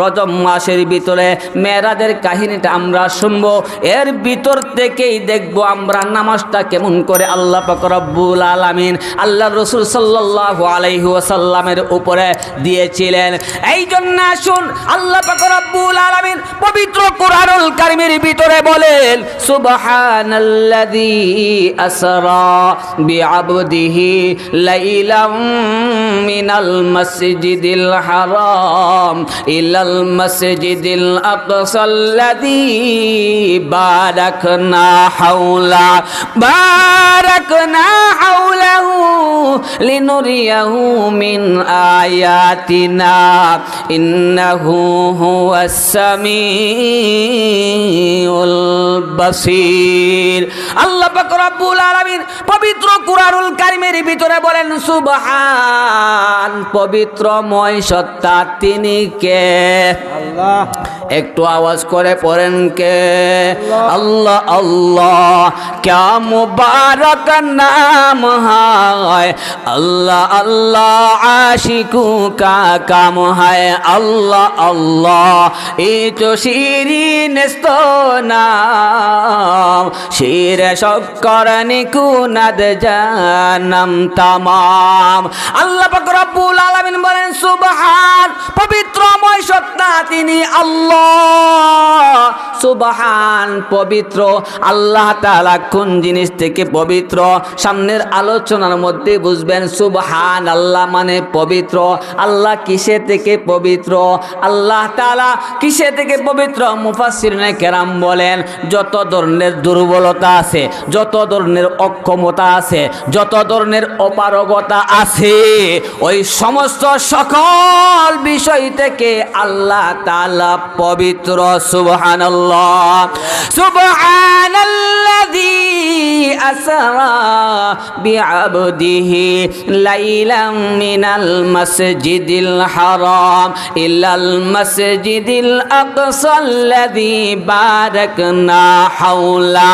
রজব মাসের ভিতরে মেয়েরাদের কাহিনীটা আমরা শুনব। এর ভিতর থেকেই দেখব আমরা নামাজটা কেমন করে আল্লাহ পাক রব্বুল আলামিন আল্লাহ রসুল সাল্লাহ আলাইহি ওয়াসাল্লামের উপরে দিয়েছিলেন। এই জন্য আসুন আল্লাহ পাক রব্বুল আলামিন পবিত্র কোরআনুল কারিমের ভিতরে বলেন, সুবহানাল্লাযী আসরা বিআবদিহি লাইলাম মিনাল মাসজিদিল হারাম ইলাল মাসজিদিল আকসাল্লাযী বারাকনা হাওলা বারাকনা হাওলাহু লিনুরিয়াহু মিন আয়াতিনা ইন্নাহু হুয়াস সামিউল বাসির। আল্লাহ পাক রব্বুল আলামিন পবিত্র কুরআনুল কারীমের ভিতরে বলেন সুবহান পবিত্রময় সত্তা তিনি কে? আল্লাহ। একটু আওয়াজ করে পড়েন কে? আল্লাহ। আল্লাহ ক্যা মুবারক নাম হায়? আল্লাহ আল্লাহ, আশিকু কা কাম হায় আল্লাহ আল্লাহ এ তো শিরিন নাম শির শক্কর নিকুনাদ জানাম তামাম। আল্লাহ পাক রব্বুল আলামিন বলেন, সুবহান, পবিত্রময় সত্তা তিনি আল্লাহ। সুবহান, পবিত্র, আল্লাহ তাআলা কোন জিনিস থেকে পবিত্র? সামনের আলোচনার মধ্যে বুঝবেন সুবহান আল্লাহ মানে পবিত্র। আল্লাহ কিসে থেকে পবিত্র? আল্লাহ তাআলা কিসে থেকে পবিত্র? মুফাসসিরিনে কেরাম বলেন, যত ধরনের দুর্বলতা আছে, যত ধরনের অক্ষমতা আছে, যত ধরনের অপারগতা আছে, ওই সমস্ত সকল বিষয় থেকে আল্লাহ তালা পবিত্র, সুবহানাল্লাহ। সুবহানাল্লাযী আসরা বিআবদিহি লাইলাম মিনাল মাসজিদিল হারাম, ইলাল মাসজিদিল আকসাল্লাযী বারাকনা হাওলা,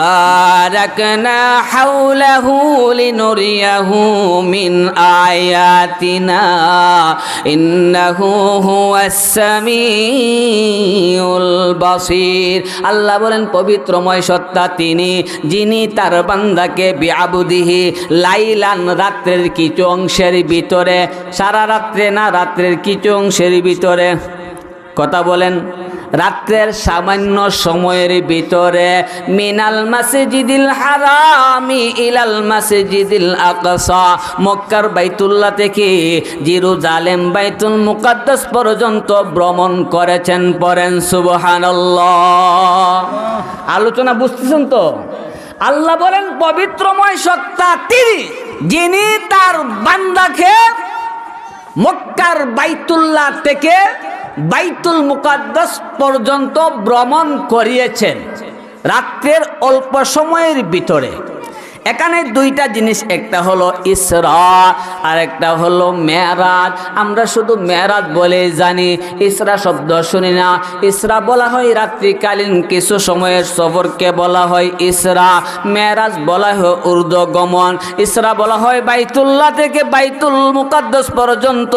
বারাকনা হাওলাহু লিনুরিয়াহু মিন আয়াতিনা, ইন্নাহু হুয়াস সামিউল বাসির। আল্লাহ বলেন, পবিত্রময় সত্তা তিনি, যিনি তার বান্দাকে বিআবুদিহি লাইলান রাত্রের কিছু অংশের ভিতরে, সারা রাত্রে না, রাত্রের কিছু অংশের ভিতরে। কথা বলেন, রাত্রের সামান্য সময়ের ভিতরে, মিনাল মাসজিদিল হারামি ইলাল মাসজিদিল আকসা, মক্কার বাইতুল্লাহ থেকে জিরু জালেম বাইতুল মুকাদ্দাস পর্যন্ত ভ্রমণ করেছেন পরেন সুবহানাল্লাহ। আলোচনা বুঝতেছেন তো? আল্লাহ বলেন, পবিত্রময় সত্তা তিনি যিনি তার বান্দাকে মক্কার বাইতুল্লাহ থেকে বাইতুল মুকাদ্দাস পর্যন্ত ভ্রমণ করিয়েছেন। রাত্রের অল্প সময়ের ভিতরে। এখানে দুইটা জিনিস, একটা হলো ইসরা আর একটা হলো মেয়ারাজ আমরা শুধু মেয়ারাজ বলে জানি, ইসরা শব্দ শুনি না। ইসরা বলা হয় রাত্রিকালীন কিছু সময়ের সফরকে বলা হয় ইসরা। মেয়ারাজ বলা হয় উর্দু গমন ইসরা বলা হয় বাইতুল্লাহ থেকে বাইতুল মুকাদ্দাস পর্যন্ত।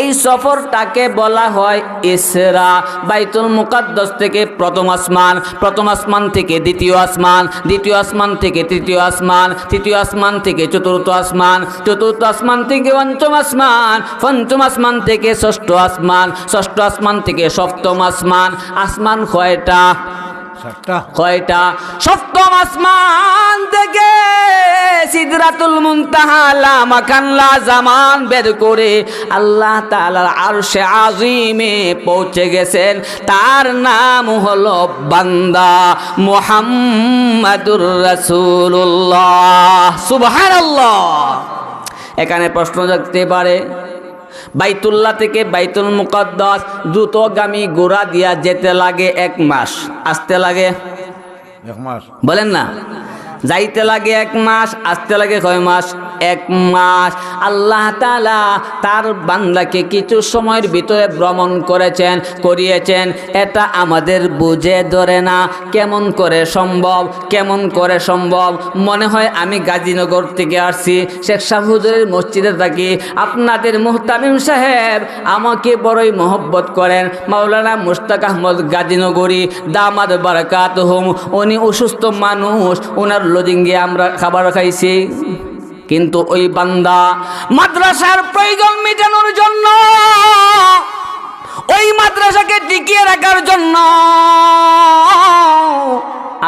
এই সফরটাকে বলা হয় ইসরা। বাইতুল মুকাদ্দাস থেকে প্রথম আসমান প্রথম আসমান থেকে দ্বিতীয় আসমান দ্বিতীয় আসমান থেকে তৃতীয় আসমান। তৃতীয় আসমান থেকে চতুর্থ আসমান চতুর্থ আসমান থেকে পঞ্চম আসমান পঞ্চম আসমান থেকে ষষ্ঠ আসমান ষষ্ঠ আসমান থেকে সপ্তম আসমান। আসমান কয়টা? কয়টা? সপ্তম আসমান থেকে সিদরাতুল মুনতাহা লা মাকান লা জামান বের করে আল্লাহ তাআলার আরশে আজিমে পৌঁছে গেছেন। তার নাম হলো বান্দা মুহাম্মাদুর রাসূলুল্লাহ। সুবহানাল্লাহ। এখানে প্রশ্ন জাগতে পারে বাইতুল্লাহ থেকে বাইতুল মুকদ্দাস দ্রুতগামী গোড়া দিয়া যেতে লাগে এক মাস আসতে লাগে এক মাস। বলেন না? যাইতে লাগে এক মাস, আসতে লাগে কয় মাস? এক মাস। আল্লাহ তালা তার বান্দাকে কিছু সময়ের ভিতরে ভ্রমণ করেছেন, করিয়েছেন। এটা আমাদের বুঝে ধরে না কেমন করে সম্ভব, কেমন করে সম্ভব। মনে হয় আমি গাজীনগর থেকে আসছি, শেখ শাহুজুরের মসজিদে থাকি। আপনাদের মুহতামিম সাহেব আমাকে বড়ই মহব্বত করেন। মাওলানা মুস্তাক আহমদ গাজীনগরী, দামাদ বারাকাত হোম উনি অসুস্থ মানুষ ওনার লজিঙ্গে আমরা খাবার খাইছি। কিন্তু ওই বান্দা মাদ্রাসার প্রয়োজন মেটানোর জন্য, ওই মাদ্রাসাকে টিকিয়ে রাখার জন্য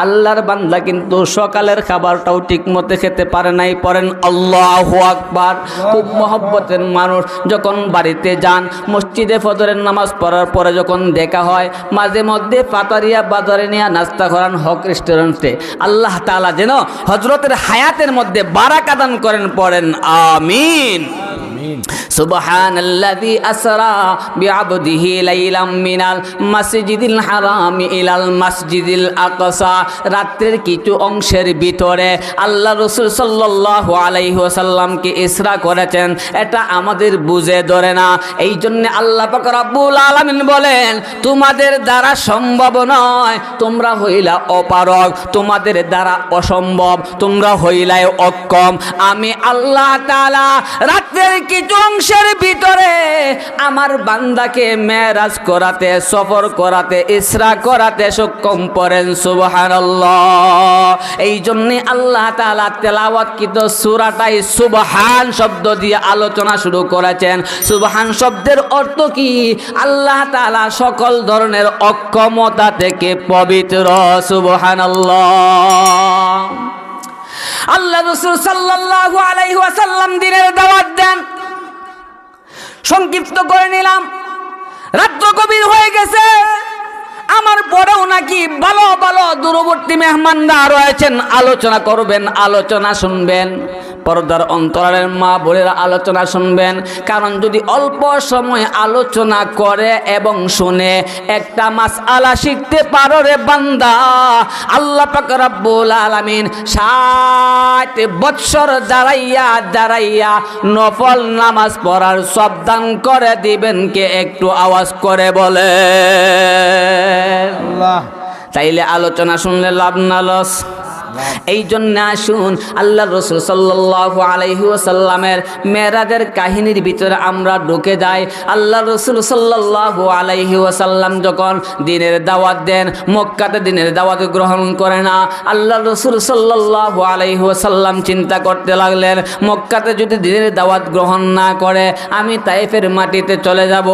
আল্লাহর বান্দা কিন্তু সকালের খাবারটাও ঠিক মতো খেতে পারে নাই। পড়েন, আল্লাহ আকবার। খুব মহব্বতের মানুষ যখন বাড়িতে যান, মসজিদে ফজরের নামাজ পড়ার পরে যখন দেখা হয়, মাঝে মধ্যে পাতারিয়া বাজারে নিয়ে নাস্তা করান হক রেস্টুরেন্টে। আল্লাহ তালা যেন হজরতের হায়াতের মধ্যে বারাকা দান করেন, পড়েন, আমিন। সুবহানাল্লাযী আসরা বিআবদিহি লাইলাম মিনাল মাসজিদিল হারাম ইলাল মাসজিদিল আকসা। রাত্রের কিছু অংশের ভিতরে আল্লাহ রসুল সাল্লাল্লাহু ইসরা করেছেন। এটা আমাদের বুঝে ধরে না। এই জন্য আল্লাহ পাক রব্বুল বলেন, তোমাদের দ্বারা সম্ভব নয় তোমরা হইলা অপারক তোমাদের দ্বারা অসম্ভব, তোমরা হইলায় অক্ষম। আমি আল্লাহ তালা রাত্রের কিছু অংশের ভিতরে আমার বান্দাকে মেরাজ করাতে, সফর করাতে, ইসরা করাতে সক্ষম সুবহানাল্লাহ। এই জন্যে আল্লাহ তাআলা তেলাওয়াতকৃত সূরাটাই সুবহান শব্দ দিয়ে আলোচনা শুরু করেছেন। সুবহান শব্দের অর্থ কি? আল্লাহ তাআলা সকল ধরনের অক্ষমতা থেকে পবিত্র, সুবহানাল্লাহ। আল্লাহ রসুল সাল্লাল্লাহু আলাইহি দিনের দাওয়াত দেন। সংক্ষিপ্ত করে নিলাম। রাত্র কবির হয়ে গেছে। আমার পরেও নাকি ভালো ভালো দূরবর্তী মেহমানরা রয়েছেন। আলোচনা করবেন, আলোচনা শুনবেন। পর্দার অন্তরালের মা বোনেরা আলোচনা শুনবেন। কারণ যদি অল্প সময় আলোচনা করে এবং শুনে একটা মাস আলা শিখতে পারো রে বান্দা আল্লাহ পাক রাব্বুল আলামিন ষাট বৎসর দাঁড়াইয়া দাঁড়াইয়া নফল নামাজ পড়ার সব দান করে দিবেন কে একটু আওয়াজ করে বলে। আল্লাহ। তাইলে আলোচনা শুনলে লাভ না লস। এই জন্য আসুন আল্লাহ রসুল সাল্লাহ আলাইহি ওসাল্লামের মেয়েরাদের কাহিনীর ভিতরে আমরা ঢুকে যাই। আল্লাহ রসুল সাল্লাহ আলাইহি ওসাল্লাম যখন দিনের দাওয়াত দেন, মক্কাতে দিনের দাওয়াত গ্রহণ করে না, আল্লাহ রসুল সাল্লাহ আলাইহি ওসাল্লাম চিন্তা করতে লাগলেন, মক্কাতে যদি দিনের দাওয়াত গ্রহণ না করে, আমি তাইফের মাটিতে চলে যাব।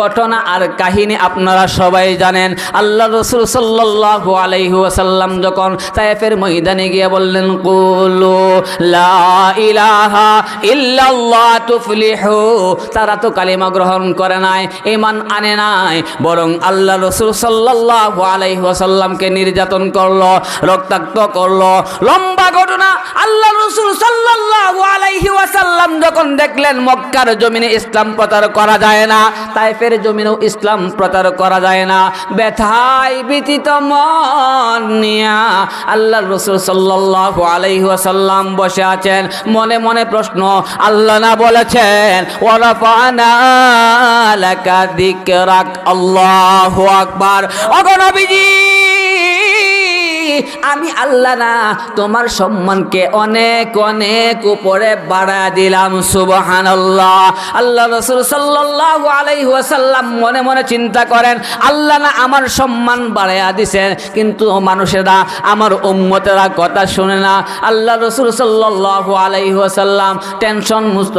ঘটনা আর কাহিনী আপনারা সবাই জানেন। আল্লাহ রসুল সাল্লাহ আলাইহি ওয়াসাল্লাম যখন তাইফের ময়দানে গিয়ে বললেন, কুলু লা ইলাহা ইল্লাল্লাহ তুফলিহু। তারা তো কালিমা গ্রহণ করে নাই ইমান আনে নাই, বরং আল্লাহ রসুল সাল্লাল্লাহু আলাইহি ওয়াসাল্লামকে নির্যাতন করল, রক্তাক্ত করল। লম্বা ঘটনা, আল্লাহ রসুল সাল্লাল্লাহু আলাইহি ওয়াসাল্লাম যখন দেখলেন মক্কার জমিনে ইসলাম প্রচার করা যায় না, তাইফের জমিনেও ইসলাম প্রচার করা যায় না, ব্যথায় ব্যতীত মন নিয়া আল্লাহ রসুল সাল্লাল্লাহু সাল্লাহ ওয়াসাল্লাম বসে আছেন। মনে মনে প্রশ্ন, আল্লাহ না বলেছেন ওরফানা আল্লাহ আকবার। অগণবিজি আমি আল্লাহ না, তোমার সম্মানকে অনেক অনেক উপরে বাড়া দিলাম সুবহান আল্লাহ আল্লাহ রসুল সাল্লাহ আলাইসাল্লাম মনে মনে চিন্তা করেন, আল্লাহ না আমার সম্মান বাড়াইয়া দিছেন কিন্তু মানুষেরা আমার উম্মতেরা কথা শুনে না। আল্লাহ রসুল সাল্লাহ আলাইসাল্লাম টেনশন মুস্ত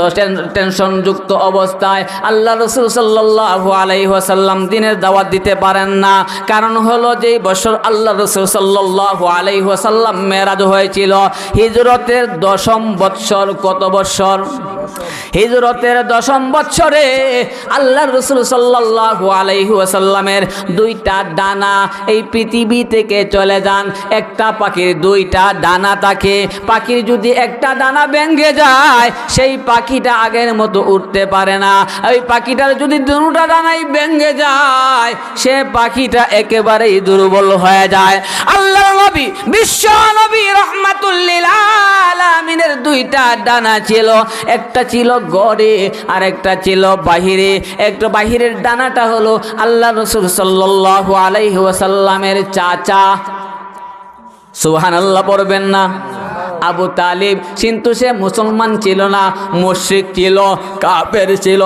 টেনশন যুক্ত অবস্থায় আল্লাহ রসুল সাল্লাহ আলাইসাল্লাম দিনের দাওয়াত দিতে পারেন না। কারণ হলো যে বছর আল্লাহ রসুল সাল্লাহ আলাইসাল্লাম মেরাজ হয়েছিল। হিজরতের দশম বৎসর কত বৎসর? হিজরতের দশম বৎসরে আল্লাহ রসুল সাল্লাল্লাহু আলাইহি ওয়াসাল্লামের দুইটা ডানা এই পৃথিবী থেকে চলে যান। একটা পাখির দুইটা ডানা থাকে। পাখির যদি একটা ডানা ভেঙে যায়, সেই পাখিটা আগের মতো উঠতে পারে না। ওই পাখিটার যদি দুটা ডানাই ভেঙে যায়, সে পাখিটা একেবারেই দুর্বল হয়ে যায়। আল্লাহ নবী, বিশ্ব নবী রহমাতুল্লিল আলামিনের দুইটা ডানা ছিল। একটা ছিল গড়ে আর একটা ছিল বাহিরে। একটা বাহিরের ডানাটা হলো আল্লাহ রসুল সাল্লু আলাইহি চাচা। সুবহান আল্লাহ পড়বেন না। আবু তালিব, কিন্তু সে মুসলমান ছিল না, মুশরিক ছিল, কাফের ছিল।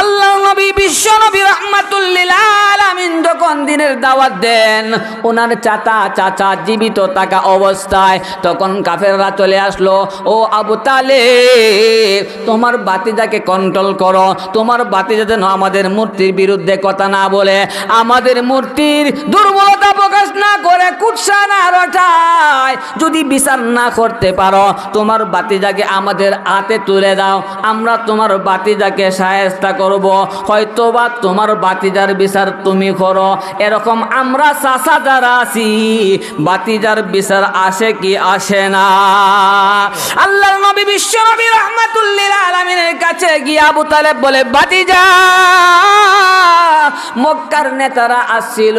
আল্লাহ নবী, বিশ্ব নবী রহমাতুল্লিল আলামিন যখন দিনের দাওয়াত দেন ওনার চাচা চাচা জীবিত থাকা অবস্থায় তখন কাফেররা চলে আসলো, ও আবু তালিব, তোমার বাতিজাকে কন্ট্রোল করো, তোমার বাতিজা যেন আমাদের মূর্তির বিরুদ্ধে কথা না বলে, আমাদের মূর্তির দুর্বলতা প্রকাশ না করে কুৎসা না রটায়, যদি বিচার না করতে পারো, তোমার বাতিজাকে আমাদের হাতে তুলে দাও। আমরা তোমার বাতিজাকে সাহেস্তা করব। হয়তো বা তোমার বাতিজার বিচার তুমি করো। এরকম আমরা চাষা যারা আছি, বাতিজার বিচার আসে কি আসে না? আল্লাহ নবী বিশ্ব নবী রহমাতুল্লিল আলমিনের কাছে গিয়ে আবু তালেব বলে বাতিজা মক্কার নেতারা আসছিল।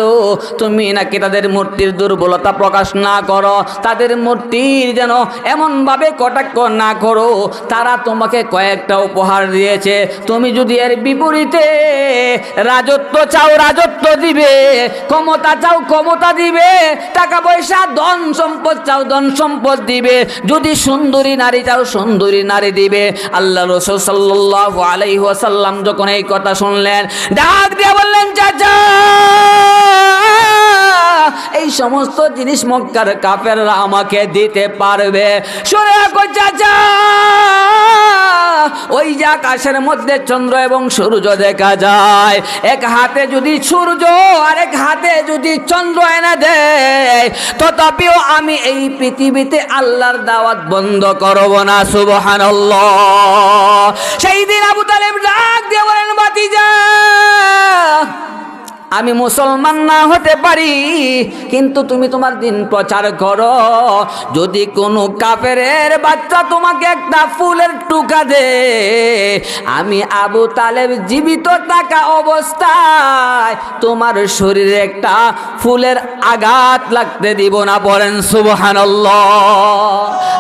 তুমি নাকি তাদের মূর্তির দুর্বলতা প্রকাশ না করো? তাদের মূর্তির যেন এমনভাবে কটাক্ষ না করো। তারা তোমাকে কয়েকটা উপহার দিয়েছে। তুমি যদি এর বিপরীতে রাজত্ব চাও, রাজত্ব দিবে। ক্ষমতা চাও, ক্ষমতা দিবে। টাকা পয়সা, ধন সম্পদ চাও, ধন সম্পদ দিবে। যদি সুন্দরী নারী চাও সুন্দরী নারী দিবে। আল্লাহ রসুল সাল্লাহ আলাই সাল্লাম যখন এই কথা শুনলেন, ডাক দিয়ে বললেন, চাচা! সমস্ত জিনিস মক্কার কাফেররা আমাকে দিতে পারবে। সরে চাচা। ওই যে আকাশের মধ্যে চন্দ্র এবং সূর্য দেখা যায়। এক হাতে যদি সূর্য আর এক হাতে যদি চন্দ্র এনে দেয়, তথাপিও আমি এই পৃথিবীতে আল্লাহর দাওয়াত বন্ধ করব না, সুবহানাল্লাহ। সেই দিন আবু তালেব ডাক দিয়ে বলেন বাতিজা আমি মুসলমান না হতে পারি, কিন্তু তুমি তোমার দিন প্রচার করো। যদি কোনো কাপের বাচ্চা তোমাকে একটা ফুলের টুকা দে, আমি আবু তালেব জীবিত থাকা অবস্থায় তোমার শরীরে একটা ফুলের আঘাত লাগতে দিব না, বলেন সুবহান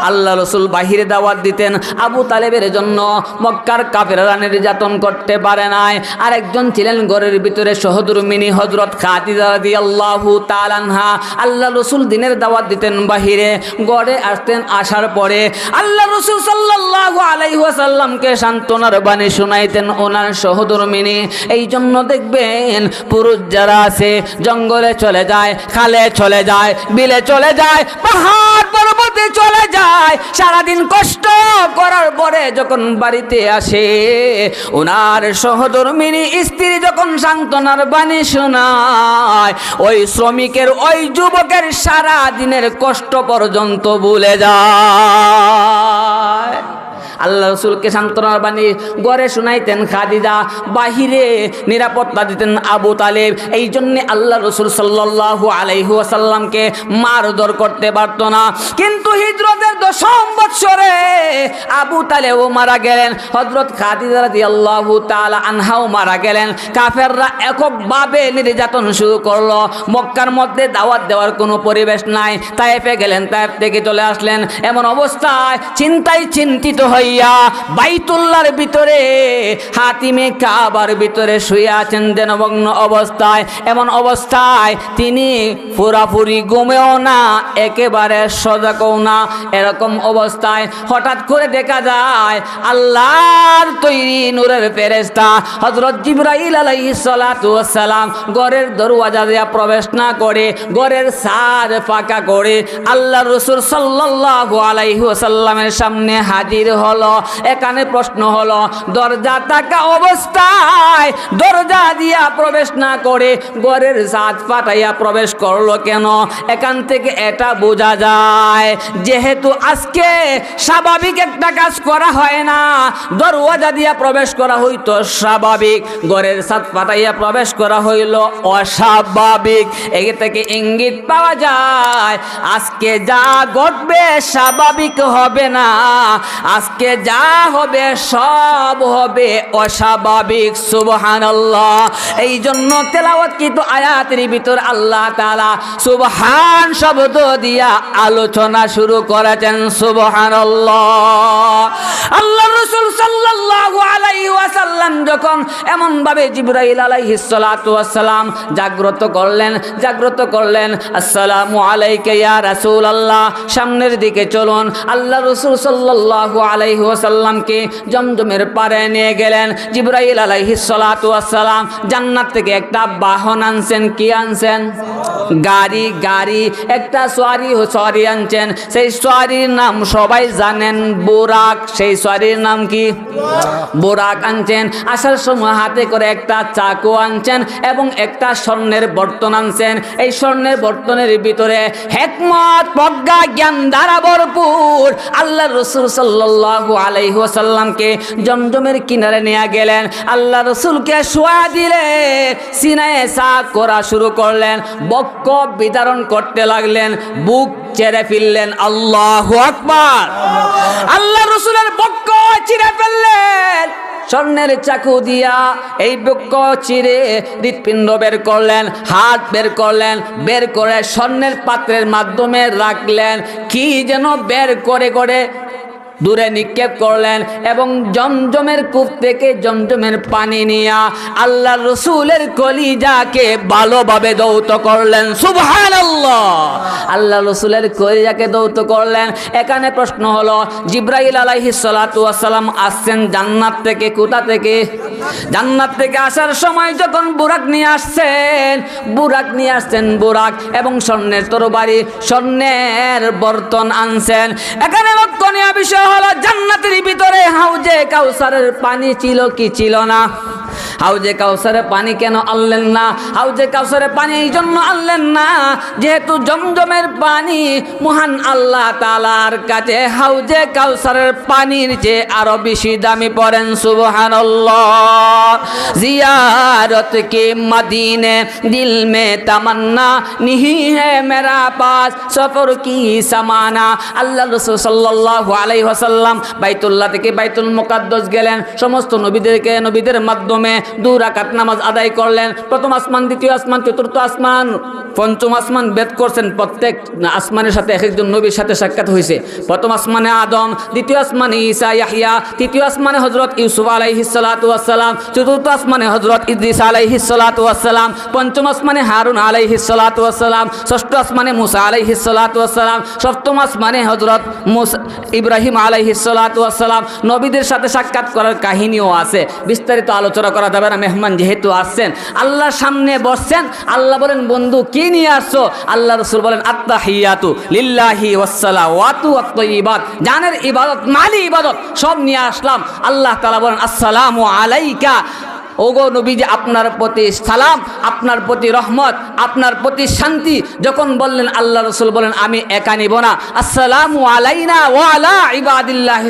আল্লাহ রসুল বাহিরে দাওয়াত দিতেন। আবু তালেবের জন্য মক্কার কাপেরা নির্যাতন করতে পারে নাই। আরেকজন ছিলেন ঘরের ভিতরে সহদরমিনী হজরত খাদিজা রাদিয়াল্লাহু তাআলাহা আল্লাহ রসুল দিনের দাওয়াত দিতেন বাহিরে। গড়ে আসতেন আসার পরে আল্লাহ রসুল সাল্লাল্লাহু আলাইহি ওয়াসাল্লামকে সান্ত্বনার বাণী শুনাইতেন ওনার সহধর্মিনী এই জন্য দেখবেন পুরুষ যারা আছে, জঙ্গলে চলে যায়, খালে চলে যায়, বিলে চলে যায়, পাহাড় পর্বতে চলে যায়। সারাদিন কষ্ট করার পরে যখন বাড়িতে আসে ওনার সহধর্মিনী স্ত্রী যখন সান্ত্বনার বাণী শোনায়, ওই শ্রমিকের, ওই যুবকের সারা দিনের কষ্ট পর্যন্ত ভুলে যায়। আল্লাহ রসুলকে সান্ত্বনার বাণী গড়ে শুনাইতেন খাদিজা। বাহিরে নিরাপত্তা দিতেন আবু তালেব। এই জন্যে আল্লাহ রসুল সাল্লাহু আলাইহু আসাল্লামকে মারধর করতে পারত না। কিন্তু হিজরতের দশম বৎসরে আবু তালেও মারা গেলেন। হজরত খাদিজা রাদি আল্লাহ তালা আনহাও মারা গেলেন। কাফেররা এককভাবে নির্যাতন শুরু করল। মক্কার মধ্যে দাওয়াত দেওয়ার কোনো পরিবেশ নাই। তাইফে গেলেন, তাইফ থেকে চলে আসলেন। এমন অবস্থায় চিন্তায় চিন্তিত হইয়া বাইতুল্লার ভিতরে, হাতিমে কাবার ভিতরে শুয়ে আছেন দেনভগ্ন অবস্থায়। এমন অবস্থায় তিনি পুরাপুরি ঘুমেও না, একেবারে সজাগও না। এরকম অবস্থায় হঠাৎ করে দেখা যায়, আল্লাহর তৈরি নূরের ফেরেস্তা হজরত জিব্রাইল ওয়াস ঘরের দরওয়াজা দিয়া প্রবেশ না করে, ঘরের সার ফাঁকা করে আল্লাহ রসুল সাল্লাল্লাহু আলাইহি ওয়াসাল্লামের সামনে হাজির হলো এখানে প্রশ্ন হলো, দরজা থাকা অবস্থায় দরজা দিয়া প্রবেশ না করে ঘরের সাজ ফাটাইয়া প্রবেশ করল কেন? এখান থেকে এটা বোঝা যায়, যেহেতু আজকে স্বাভাবিক একটা কাজ করা হয় না, দরওয়াজা দিয়া প্রবেশ করা হইতো স্বাভাবিক, ঘরের সাত ফাটাইয়া প্রবেশ করা হইল অস্বাভাবিক। এগে থেকে ইঙ্গিত পাওয়া যায়, আজকে যা ঘটবে স্বাভাবিক হবে না আজকে যা হবে সব হবে অস্বাভাবিক, সুবহানাল্লাহ। এই জন্য তেলাওয়াত কিন্তু আয়াতের ভিতর আল্লাহ তাআলা সুবহান শব্দ দিয়া আলোচনা শুরু করেছেন, সুবহানাল্লাহ। আল্লাহ রাসূল সাল্লাল্লাহু আলাইহি ওয়াসাল্লাম যখন এমন ভাবে জিবরাইল আলাইহিস সালাতু ওয়াসসালাম জাগ্রত করলেন জাগ্রত করলেন, আসসালামু আলাইকা ইয়া রাসূলুল্লাহ, সামনের দিকে চলুন। আল্লাহ রাসূল সাল্লাল্লাহু আলাইহি ওয়াসাল্লামকে জমজমের পারে নিয়ে গেলেন। জিবরাইল আলাইহিস সালাতু ওয়াসসালাম জান্নাত থেকে একটা বাহন আনছেন। কি আনছেন? গাড়ি গাড়ি, একটা সোয়ারি সোয়ারি আনছেন। সেই সোয়ারির নাম সবাই জানেন, বোরাক। সেই সোয়ারির নাম কি? বোরাক আনছেন। আসার সময় হাতে করে একটা চাকু আনছেন এবং একটা স্বর্ণের বর্তন আনছেন। এই স্বর্ণের বর্তনের ভিতরে হেকমত, প্রজ্ঞা, জ্ঞান দ্বারা ভরপুর। আল্লাহ রসুল সাল্লাল্লাহু আলাইহি ওয়াসাল্লামকে জমজমের কিনারে নিয়ে গেলেন। আল্লাহ রসুলকে শোয়া দিলে, সিনায় সা করা শুরু করলেন বক্ক বিতরণ করতে লাগলেন, বুক চেড়ে ফেললেন আল্লাহ আকবার। আল্লাহ রসুলের বক্ক চিরে ফেললেন, স্বর্ণের চাকু দিয়া এই বক্ষ চিরে হৃৎপিণ্ড বের করলেন, হাত বের করলেন, বের করে স্বর্ণের পাত্রের মাধ্যমে রাখলেন, কি যেন বের করে করে দূরে নিক্ষেপ করলেন এবং জমজমের কূপ থেকে জমজমের পানি নিয়া আল্লাহ রসুলের কলিজাকে ভালোভাবে দৌত করলেন। সুবহান আল্লাহ রসুলের কলিজাকে দৌত করলেন। এখানে প্রশ্ন হলো, জিব্রাইল আলাইহি সালাম আসছেন জান্নাত থেকে কোথা থেকে? জান্নাত থেকে আসার সময় যখন বুরাক নিয়ে আসছেন, বুরাক নিয়ে আসছেন বুরাক এবং স্বর্ণের তরবারি, স্বর্ণের বর্তন আনছেন। এখানে লক্ষণীয় বিষয় হলো জান্নাতের ভিতরে হাউজে কাউসারের পানি ছিল কি ছিল না? হাউজে কাউসারে পানি কেন আনলেন না? হাউজে কাউসারে পানি এই জন্য আনলেন না, যেহেতু জমজমের পানি মহান আল্লাহ তালার কাছে হাউজে কাউসারের পানির চেয়ে আরও বেশি দামি পড়েন সুবহান জিয়ারত কে মদিনে দিল মে তামান্না, নিহি হে মেরা পাস, সফর কি সামানা। আল্লাহ রসুল সাল্লাহ আলাই হাসাল্লাম বাইতুল্লাহ থেকে বাইতুল মোকাদ্দস গেলেন, সমস্ত নবীদেরকে নবীদের মাধ্যমে দু নামাজ আদায় করলেন। প্রথম আসমান, দ্বিতীয় আসমান, চতুর্থ আসমান, পঞ্চম আসমান বেদ করছেন। প্রত্যেক আসমানের সাথে এক একজন নবীর সাথে সাক্ষাৎ হয়েছে। প্রথম আসমানে আদম, দ্বিতীয় আসমানে ইয়াহিয়া, তৃতীয় আসমানে হজরত ইউসুফ আলাইহি সালাতু ওয়াসসালাম, চতুর্থ আসমানে হজরত ইদ্রিস আলাইহি সালাতু ওয়াসসালাম, পঞ্চম আসমানে হারুন আলাইহি সালাতু ষষ্ঠ আসমানে মুসা আলাইহি সালাতু সপ্তম আসমানে হজরত ইব্রাহিম আলাইহি সালাতু ওয়াসসালাম। নবীদের সাথে সাক্ষাৎ করার কাহিনীও আছে। বিস্তারিত আলোচনা করা না মেহমান যেহেতু আসছেন, আল্লাহর সামনে বসছেন, আল্লাহ বলেন, বন্ধু, কি নিয়ে আসছো? আল্লাহ রসুল বলেন আত্মা হিয়াতু লিল্লাহি ওয়াসালা ওয়াতু আত্ম ইবাদ জানের ইবাদত, মালি ইবাদত, সব নিয়ে আসলাম। আল্লাহ তালা বলেন, আসসালামু আলাইকা ওগো নবীজি, আপনার প্রতি সালাম, আপনার প্রতি রহমত, আপনার প্রতি শান্তি। যখন বললেন, আল্লাহ রসুল বলেন, আমি একা নিব না। আসসালামু আলাইনা ও আলা ইবাদিল্লাহ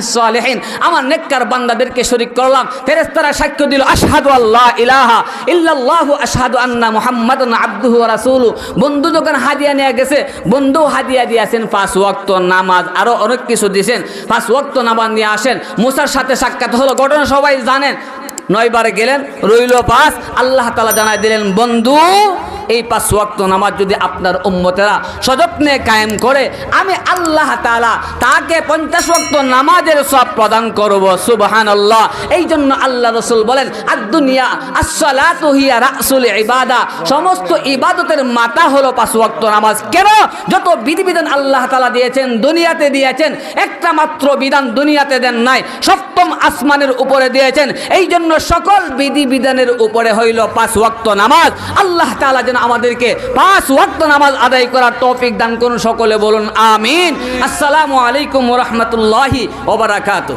আমার নেককার বান্দাদেরকে শরিক করলাম। ফেরেস্তারা সাক্ষ্য দিল, আশহাদু আল্লাহ ইলাহা ইল্লাল্লাহু আশহাদু আন্না মুহাম্মাদুন আবদুহু ওয়া রাসূলু বন্ধু যখন হাদিয়া নিয়ে গেছে বন্ধু হাদিয়া দিয়েছেন পাঁচ ওয়াক্ত নামাজ। আরও অনেক কিছু দিয়েছেন পাঁচ ওয়াক্ত নামাজ নিয়ে আসেন। মুসার সাথে সাক্ষাৎ হলো, ঘটনা সবাই জানেন। নয়বারে গেলেন, রইল পাঁচ। আল্লাহ তালা জানাই দিলেন, বন্ধু, এই পাঁচ ওয়াক্ত নামাজ যদি আপনার উম্মতেরা সযত্নে কায়েম করে, আমি আল্লাহ তালা তাকে পঞ্চাশ ওয়াক্ত নামাজের সব প্রদান করব সুবহান আল্লাহ এই জন্য আল্লাহ রসুল বলেন আর দুনিয়া আসসালাতুহিয়া রাসুল ইবাদা। সমস্ত ইবাদতের মাতা হলো পাঁচ ওয়াক্ত নামাজ। কেন? যত বিধিবিধান আল্লাহ তালা দিয়েছেন, দুনিয়াতে দিয়েছেন, একটা মাত্র বিধান দুনিয়াতে দেন নাই, সপ্তম আসমানের উপরে দিয়েছেন। এই জন্য সকল বিধি বিধানের উপরে হইল পাঁচ ওয়াক্ত নামাজ। আল্লাহ তালা যেন আমাদেরকে পাঁচ ওয়াক্ত নামাজ আদায় করার তৌফিক দান করুন, সকলে বলুন, আমিন। আসসালামু আলাইকুম রহমতুল্লাহি ওবরাকাত